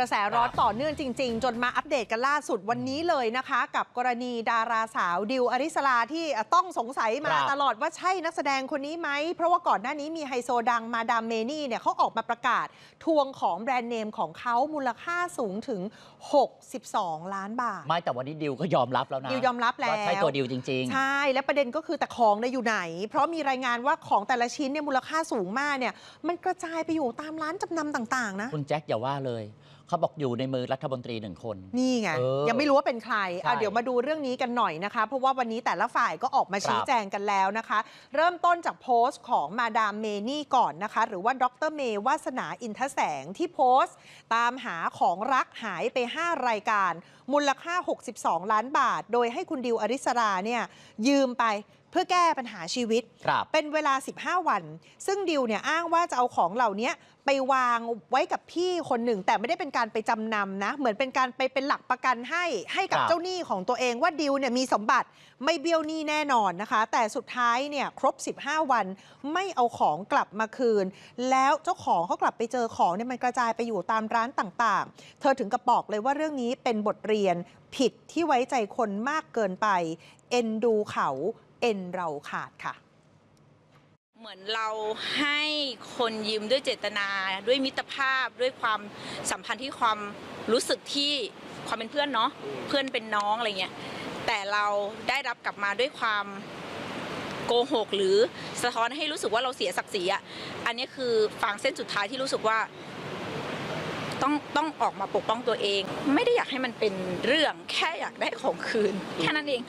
ระแสร้อนครับต่อเนื่องจริง ๆ จนมาอัปเดตกันล่าสุดวันนี้เลยนะคะ กับกรณีดาราสาวดิวอริสลาที่ต้องสงสัยมาครับตลอดว่าใช่นักแสดงคนนี้ไหม เพราะว่าก่อนหน้านี้มีไฮโซดังมาดามเมนี่เนี่ยเขาออกมาประกาศทวงของแบรนด์เนมของเขามูลค่าสูงถึง 62 ล้านบาท ไม่แต่วันนี้ดิวก็ยอมรับแล้วนะดิวยอมรับแล้วว่าใช่ตัวดิวจริงใช่และประเด็นก็คือแต่ของเนี่ยอยู่ไหน เพราะมีรายงานว่าของแต่ละชิ้นเนี่ยมูลค่าสูงมากเนี่ยมันกระจายไปอยู่ตามร้านจำนำต่าง ๆ นะๆคุณแจ็คอย่าว่าเลยเขาบอกอยู่ในมือรัฐมนตรีหนึ่งคน นี่ไง เออยังไม่รู้ว่าเป็นใครใช่เอาเดี๋ยวมาดูเรื่องนี้กันหน่อยนะคะ เพราะว่าวันนี้แต่ละฝ่ายก็ออกมาชี้ครับแจงกันแล้วนะคะ เริ่มต้นจากโพสต์ของมาดามเมนี่ก่อนนะคะ หรือว่าดรเมย์วาสนาอินทแสงที่โพสต์ ตามหาของรักหายไป 5 รายการ มูลค่า 62 ล้านบาท โดยให้คุณดิวอริสราเนี่ยยืมไปเพื่อแก้ปัญหาชีวิตครับเป็นเวลา 15 วัน ซึ่งดิวเนี่ยอ้างว่าจะเอาของเหล่านี้ไปวางไว้กับพี่คนหนึ่ง แต่ไม่ได้เป็นการไปจำนำนะ เหมือนเป็นการไปเป็นหลักประกันให้ให้กับครับเจ้าหนี้ของตัวเองว่าดิวเนี่ยมีสมบัติไม่เบี้ยวหนี้แน่นอนนะคะ แต่สุดท้ายเนี่ยครบ 15 วันไม่เอาของกลับมาคืน แล้วเจ้าของเขากลับไปเจอของเนี่ยมันกระจายไปอยู่ตามร้านต่างๆ เธอถึงกับบอกเลยว่าเรื่องนี้เป็นบทเรียนผิดที่ไว้ใจคนมากเกินไป เอ็นดูเขา เอ็นเราขาดค่ะ เหมือนเราให้คนยืมด้วยเจตนา ด้วยมิตรภาพด้วยความสัมพันธ์ที่ความรู้สึกที่ความเป็นเพื่อนเนาะเพื่อนเป็นน้องอะไรเงี้ยแต่เราได้รับกลับมาด้วยความโกหกหรือสะท้อนให้รู้สึกว่าเราเสียศักดิ์ศรีอะอันนี้คือฟางเส้นสุดท้ายที่รู้สึกว่า ต้องต้องออกมาปกป้องตัวเอง ไม่ได้อยากให้มันเป็นเรื่องแค่อยากได้ของคืน แค่นั้นเอง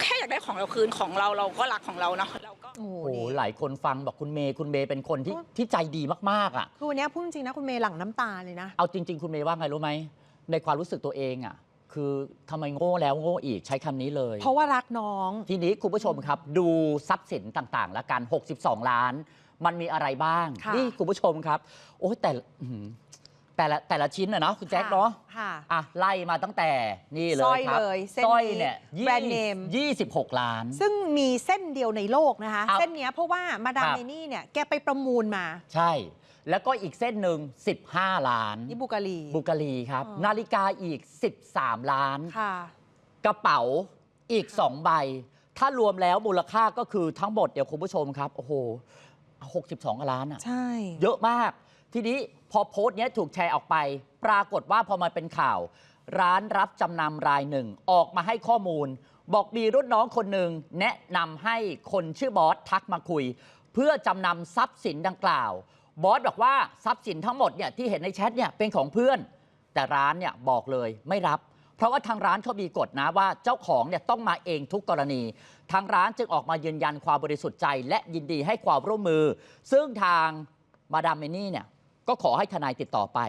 แค่อยากได้ของเราคืนของเราเราก็รักของเราเนาะเราก็โอ้โหโอ้โหนี่หลายคนฟังบอกคุณเมย์คุณเมย์เป็นคนที่ที่ใจดีมากๆอะคือวันนี้พูดจริงนะคุณเมย์หลั่งน้ำตาเลยนะเอาจริง ๆ คุณเมย์ว่าไงรู้ไหมในความรู้สึกตัวเองอะคือทำไมโง่แล้วโง่อีกใช้คำนี้เลย เพราะว่ารักน้อง ทีนี้คุณผู้ชมครับ ดูทรัพย์สินต่างๆ ละกัน 62 ล้าน มันมีอะไรบ้างค่ะนี่คุณผู้ชมครับ โอ้ยแต่อื้อหือ แต่ละแต่ละชิ้นอะเนาะคุณแจ็คเนาะค่ะ อะไล่มาตั้งแต่นี่เลสร้อยยครับเลยเส้นสร้อยนี้เนี่ยแบรนด์เนม ยี่สิบหกล้าน ซึ่งมีเส้นเดียวในโลกนะคะ ครับเส้นเนี้ยเพราะว่ามาดามครับ เมนี่เนี่ยแกไปประมูลมาใช่ แล้วก็อีกเส้นหนึ่ง15 ล้านนี่บุกาลีบุกาลีครับ อ๋อ นาฬิกาอีก 13 ล้าน ค่ะ กระเป๋าอีก 2 ใบ ถ้ารวมแล้วมูลค่าก็คือทั้งหมดเดี๋ยวคุณผู้ชมครับ โอ้โห 62ล้านอะใช่ เยอะมาก ทีนี้พอโพสต์นี้ถูกแชร์ออกไป ปรากฏว่าพอมาเป็นข่าว ร้านรับจำนำรายหนึ่งออกมาให้ข้อมูล บอกมีรุ่นน้องคนหนึ่งแนะนำให้คนชื่อบอสทักมาคุย เพื่อจำนำทรัพย์สินดังกล่าว บอสบอกว่าทรัพย์สินทั้งหมดเนี่ยที่เห็นในแชทเนี่ยเป็นของเพื่อน แต่ร้านเนี่ยบอกเลยไม่รับ เพราะว่าทางร้านเขามีกฎนะว่าเจ้าของเนี่ยต้องมาเองทุกกรณี ทางร้านจึงออกมายืนยันความบริสุทธิ์ใจ และยินดีให้ความร่วมมือ ซึ่งทางมาดามเมนี่เนี่ย ก็ขอให้ทนายติดต่อไป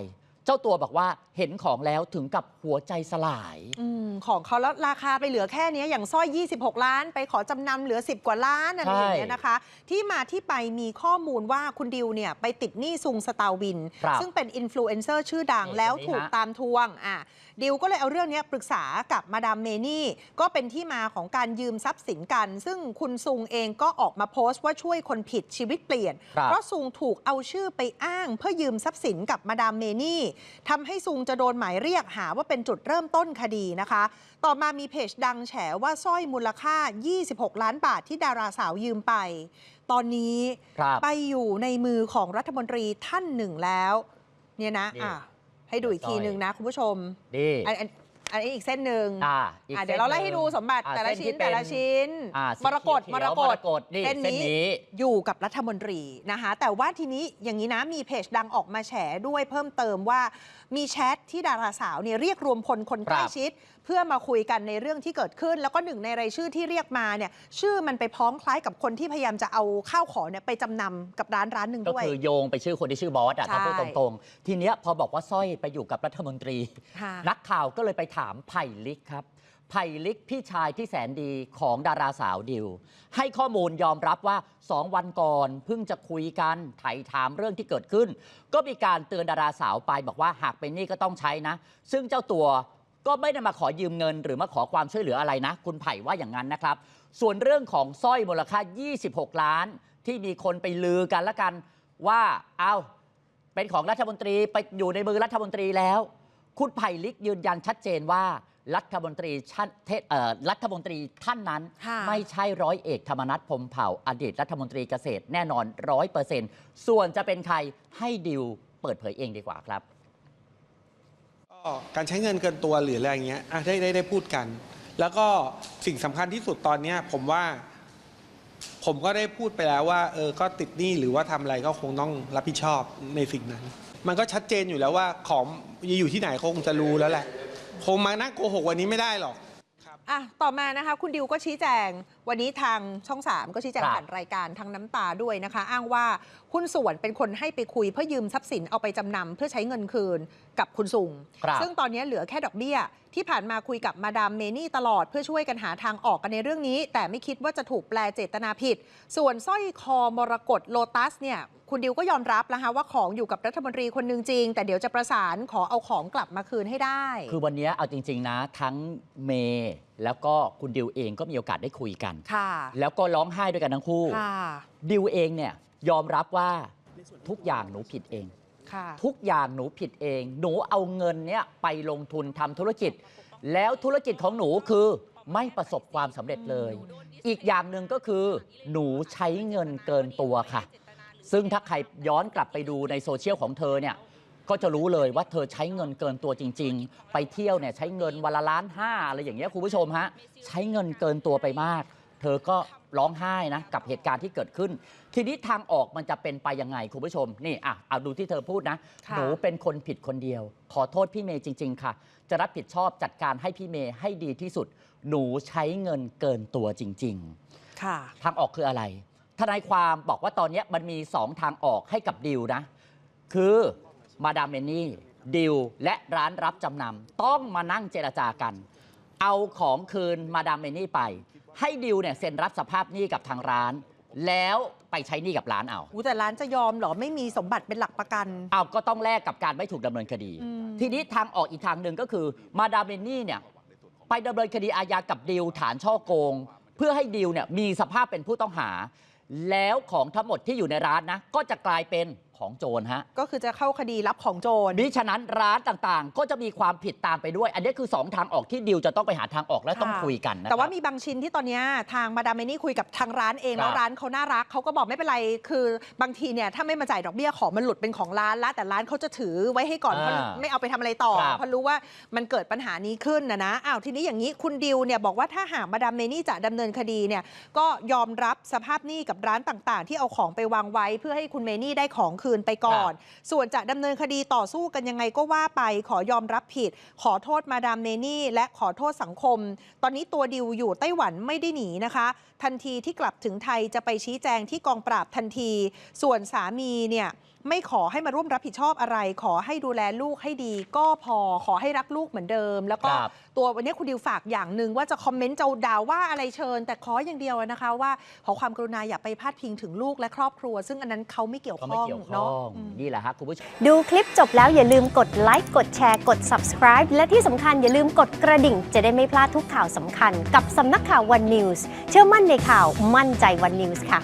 เจ้าตัวบอกว่าเห็นของแล้วถึงกับหัวใจสลาย อืมของเขาแล้วราคาไปเหลือแค่เนี้ยอย่างสร้อย 26 ล้าน ไปขอจำนำเหลือ 10 กว่าล้านอะไรอย่างเงี้ยนะคะ ที่มาที่ไปมีข้อมูลว่าคุณดิวเนี่ยไปติดหนี้ซุงสตาร์วิน ครับซึ่งเป็นอินฟลูเอนเซอร์ชื่อดังนี่แล้วคนนี้ถูกฮะ ตามทวงอะ ดิวก็เลยเอาเรื่องเนี้ยปรึกษากับมาดามเมนี่ ก็เป็นที่มาของการยืมทรัพย์สินกัน ซึ่งคุณซุงเองก็ออกมาโพสต์ว่าช่วยคนผิดชีวิตเปลี่ยนครับเพราะซุงถูกเอาชื่อไปอ้าง เพื่อยืมทรัพย์สินกับมาดามเมนี่ทำให้ซุงจะโดนหมายเรียกหาว่าเป็นจุดเริ่มต้นคดีนะคะ ต่อมามีเพจดังแฉว่าสร้อยมูลค่า 26 ล้านบาทที่ดาราสาวยืมไป ตอนนี้ครับไปอยู่ในมือของรัฐมนตรีท่านหนึ่งแล้ว เนี่ยนะนี่อะ ให้ดูอีกทีหนึ่งนะคุณผู้ชมดีอัน อันอันนี้อีกเส้นหนึ่งอ่าอีกอะเดี๋ยวเราไล่ให้ดูสมบัติอ่าแต่ละเส้ชิ้นที่แต่ละเป็ชิ้น อ่าสีมรกตเขียวมรกมรตกตนี่เส้นเส้นนี้ นี้ อยู่กับรัฐมนตรีนะคะ แต่ว่าทีนี้อย่างนี้นะมีเพจดังออกมาแฉด้วยเพิ่มเติมว่ามีแชทที่ดาราสาวเนี่ยเรียกรวมพลคนใกล้ครับชิด เพื่อมาคุยกันในเรื่องที่เกิดขึ้น แล้วก็หนึ่งในรายชื่อที่เรียกมาเนี่ยชื่อมันไปพ้องคล้ายกับคนที่พยายามจะเอาข้าวของเนี่ยไปจำนำกับร้านร้านหนึ่งก็ด้วย คือโยงไปชื่อคนที่ชื่อบอสอะใช่ถ้าพูดตรงๆ ทีเนี้ยพอบอกว่าสร้อยไปอยู่กับรัฐมนตรี ค่ะ นักข่าวก็เลยไปถามไผ่ลิกครับไผ่ลิกพี่ชายที่แสนดีของดาราสาวดิว ให้ข้อมูลยอมรับว่า 2 วันก่อนเพิ่งจะคุยกันไถ่ถามเรื่องที่เกิดขึ้น ก็มีการเตือนดาราสาวไปบอกว่าหากเป็นหนี้ก็ต้องใช้นะ ซึ่งเจ้าตัวก็ไม่ได้มาขอยืมเงิน หรือมาขอความช่วยเหลืออะไรนะ คุณไผ่ว่าอย่างนั้นนะครับ ส่วนเรื่องของสร้อยมูลค่า 26 ล้าน ที่มีคนไปลือกันละกันว่าเอาเป็นของรัฐมนตรีไปอยู่ในมือรัฐมนตรีแล้ว คุณไผ่ลิกยืนยันชัดเจนว่ารัฐมนตรีท่านเทเอ่อรัฐมนตรีท่านนั้นค่ะไม่ใช่ร้อยเอกธรรมนัฐพรหมเผ่าอดีตรัฐมนตรีเกษตรแน่นอนร้อยเปอร์เซ็นต์ส่วนจะเป็นใครให้ดิวเปิดเผยเองดีกว่าครับก็การใช้เงินเกินตัวหรืออะไรเงี้ยอะได้ได้ได้พูดกัน แล้วก็สิ่งสำคัญที่สุดตอนเนี้ยผมว่า ผมก็ได้พูดไปแล้วว่าเออก็ติดหนี้หรือว่าทำอะไรก็คงต้องรับผิดชอบในสิ่งนั้น มันก็ชัดเจนอยู่แล้วว่าของอยู่ที่ไหนคงจะรู้แล้วแหละ คงมานั่งโกหกวันนี้ไม่ได้หรอกอะต่อมานะคะ คุณดิวก็ชี้แจง วันนี้ทางช่อง 3 ก็ชี้แจงครับผ่านรายการทางน้ำตาด้วยนะคะ อ้างว่าหุ้นส่วนเป็นคนให้ไปคุยเพื่อยืมทรัพย์สินเอาไปจำนำเพื่อใช้เงินคืนกับคุณสุง ครับซึ่งตอนนี้เหลือแค่ดอกเบี้ย ที่ผ่านมาคุยกับมาดามเมนี่ตลอดเพื่อช่วยกันหาทางออกกันในเรื่องนี้ แต่ไม่คิดว่าจะถูกแปลเจตนาผิด ส่วนสร้อยคอมรกตโลตัสเนี่ยคุณดิวก็ยอมรับนะคะว่าของอยู่กับรัฐมนตรีคนหนึ่งจริง แต่เดี๋ยวจะประสานขอเอาของกลับมาคืนให้ได้ คือวันนี้เอาจริง ๆ นะ ทั้งเมย์แล้วก็คุณดิวเองก็มีโอกาสได้คุยกัน ค่ะ แล้วก็ร้องไห้ด้วยกันทั้งคู่ ค่ะ ดิวเองเนี่ย ยอมรับว่าทุกอย่างหนูผิดเองค่ะทุกอย่างหนูผิดเอง หนูเอาเงินเนี้ยไปลงทุนทำธุรกิจ แล้วธุรกิจของหนูคือไม่ประสบความสำเร็จเลย อีกอย่างหนึ่งก็คือ หนูใช้เงินเกินตัวค่ะ ซึ่งถ้าใครย้อนกลับไปดูในโซเชียลของเธอเนี่ยก็จะรู้เลยว่าเธอใช้เงินเกินตัวจริง ๆ ไปเที่ยวเนี่ยใช้เงินวันละล้านห้าอะไรอย่างเงี้ยคุณผู้ชมฮะ ใช้เงินเกินตัวไปมาก เธอก็ร้องไห้นะกับเหตุการณ์ที่เกิดขึ้น ทีนี้ทางออกมันจะเป็นไปยังไงคุณผู้ชมนี่อะเอาดูที่เธอพูดนะค่ะ หนูเป็นคนผิดคนเดียว ขอโทษพี่เมย์จริง ๆ ค่ะ จะรับผิดชอบจัดการให้พี่เมย์ให้ดีที่สุด หนูใช้เงินเกินตัวจริง ๆ ค่ะ ทางออกคืออะไร ทนายความบอกว่าตอนนี้มันมี 2 ทางออกให้กับดิวนะ คือมาดามเมนี่ดิวและร้านรับจำนำต้องมานั่งเจรจากัน เอาของคืนมาดามเมนี่ไป ให้ดิวเนี่ยเซ็นรับสภาพหนี้กับทางร้าน แล้วไปใช้หนี้กับร้านเอาอู้แต่ร้านจะยอมเหรอไม่มีสมบัติเป็นหลักประกัน เอาก็ต้องแลกกับการไม่ถูกดำเนินคดี อืม ทีนี้ทางออกอีกทางหนึ่งก็คือมาดามเมนี่เนี่ยไปดำเนินคดีอาญากับดิวฐานช่อโกง เพื่อให้ดิวเนี่ยมีสภาพเป็นผู้ต้องหา แล้วของทั้งหมดที่อยู่ในร้านนะก็จะกลายเป็น ของโจรฮะก็คือจะเข้าคดีรับของโจรมิฉะนั้นร้านต่างๆ ก็จะมีความผิดตามไปด้วย อันนี้คือ 2 ทางออกที่ดิวจะต้องไปหาทางออกและต้องค่ะคุยกันนะแต่ว่าครับมีบางชิ้นที่ตอนเนี้ยทางมาดามเมนี่คุยกับทางร้านเองครับแล้วร้านเขาน่ารักเขาก็บอกไม่เป็นไร คือบางทีเนี่ยถ้าไม่มาจ่ายดอกเบี้ยของมันหลุดเป็นของร้านแล้วแต่ร้านเขาจะถือไว้ให้ก่อนเพราะอ่าไม่เอาไปทำอะไรต่อครับเพราะรู้ว่ามันเกิดปัญหานี้ขึ้นนะนะอ้าวทีนี้อย่างนี้คุณดิวเนี่ยบอกว่าถ้าหากมาดามเมนี่จะดำเนินคดีเนี่ยก็ยอมรับสภาพหนี้กับร้านต่าง ๆ ที่เอาของไปวางไว้เพื่อให้คุณเมนี่ได้ของคืนไปก่อน ส่วนจะดำเนินคดีต่อสู้กันยังไงก็ว่าไปขอยอมรับผิด ขอโทษมาดามเนนี่ และขอโทษสังคม ตอนนี้ตัวดิวอยู่ไต้หวันไม่ได้หนีนะคะ ทันทีที่กลับถึงไทยจะไปชี้แจงที่กองปราบทันที ส่วนสามีเนี่ยไม่ขอให้มาร่วมรับผิดชอบอะไร ขอให้ดูแลลูกให้ดี ก็พอขอให้รักลูกเหมือนเดิม แล้วก็ครับตัววันนี้คุณดิวฝากอย่างหนึ่งว่าจะคอมเมนต์จะด่าว่าอะไรเชิญ แต่ขออย่างเดียวนะคะว่าขอความกรุณาอย่าไปพาดพิงถึงลูกและครอบครัว ซึ่งอันนั้นเขาไม่เกี่ยวก็ข้ไม่องเกี่ยวข้เนาะองอืม นี่แหละฮะคุณผู้ชม ดูคลิปจบแล้วอย่าลืมกดไลค์ กดแชร์ กด subscribe และที่สำคัญอย่าลืมกดกระดิ่ง จะได้ไม่พลาดทุกข่าวสำคัญ กับสำนักข่าว One News เชื่อมั่นในข่าวมั่นใจ One News ค่ะ